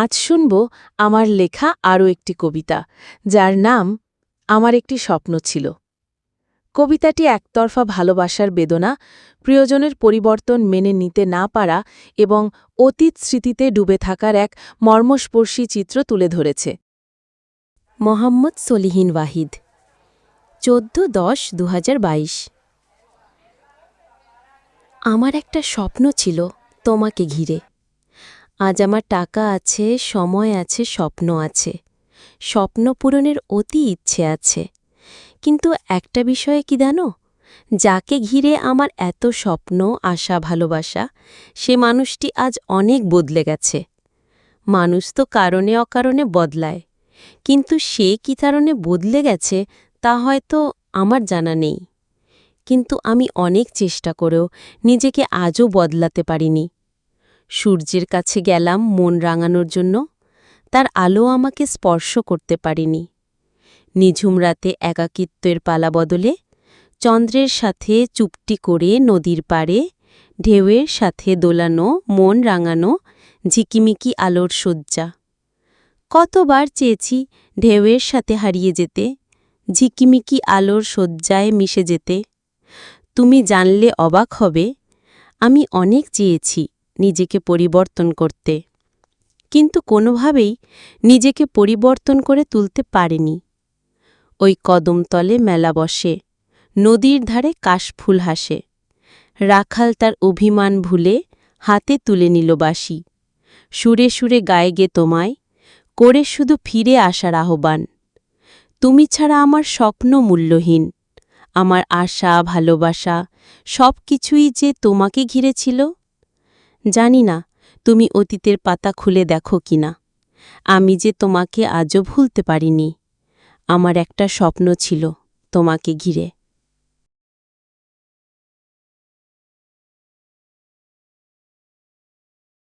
আজ শুনব আমার লেখা আরও একটি কবিতা, যার নাম আমার একটি স্বপ্ন ছিল কবিতাটি একতরফা ভালোবাসার বেদনা, প্রিয়জনের পরিবর্তন মেনে নিতে না পারা এবং অতীত স্মৃতিতে ডুবে থাকার এক মর্মস্পর্শী চিত্র তুলে ধরেছে। মোহাম্মদ সলিহিন ওয়াহিদ, চোদ্দ দশ দু আমার একটা স্বপ্ন ছিল তোমাকে ঘিরে। আজ আমার টাকা আছে, সময় আছে, স্বপ্ন আছে। স্বপ্ন পূরণের অতি ইচ্ছে আছে। কিন্তু একটা বিষয়ে কি জানো? যাকে ঘিরে আমার এত স্বপ্ন, আশা, ভালোবাসা, সে মানুষটি আজ অনেক বদলে গেছে। মানুষ তো কারণে অকারণে বদলায়। কিন্তু সে কি কারণে বদলে গেছে, তা হয়তো আমার জানা নেই। কিন্তু আমি অনেক চেষ্টা করেও নিজেকে আজও বদলাতে পারিনি। সূর্যের কাছে গেলাম মন রাঙানোর জন্য। তার আলো আমাকে স্পর্শ করতে পারিনি। নিঝুম রাতে একাকিত্বের পালা বদলে চন্দ্রের সাথে চুপটি করে নদীর পাড়ে, ঢেউয়ের সাথে দোলানো, মন রাঙানো, ঝিকিমিকি আলোর শয্যা। কতবার চেয়েছি ঢেউয়ের সাথে হারিয়ে যেতে, ঝিকিমিকি আলোর শয্যায় মিশে যেতে। তুমি জানলে অবাক হবে, আমি অনেক চেয়েছি। নিজেকে পরিবর্তন করতে। কিন্তু কোনোভাবেই নিজেকে পরিবর্তন করে তুলতে পারেনি। ওই কদমতলে মেলা বসে, নদীর ধারে কাশফুল হাসে। রাখাল তার অভিমান ভুলে হাতে তুলে নিল বাসি সুরে সুরে গায়ে গে তোমায়, করে শুধু ফিরে আসার আহ্বান। তুমি ছাড়া আমার স্বপ্ন মূল্যহীন, আমার আশা, ভালোবাসা সব কিছুই যে তোমাকে ঘিরেছিল জানি না, তুমি অতীতের পাতা খুলে দেখো কিনা আমি যে তোমাকে আজও ভুলতে পারিনি। আমার একটা স্বপ্ন ছিল তোমাকে ঘিরে।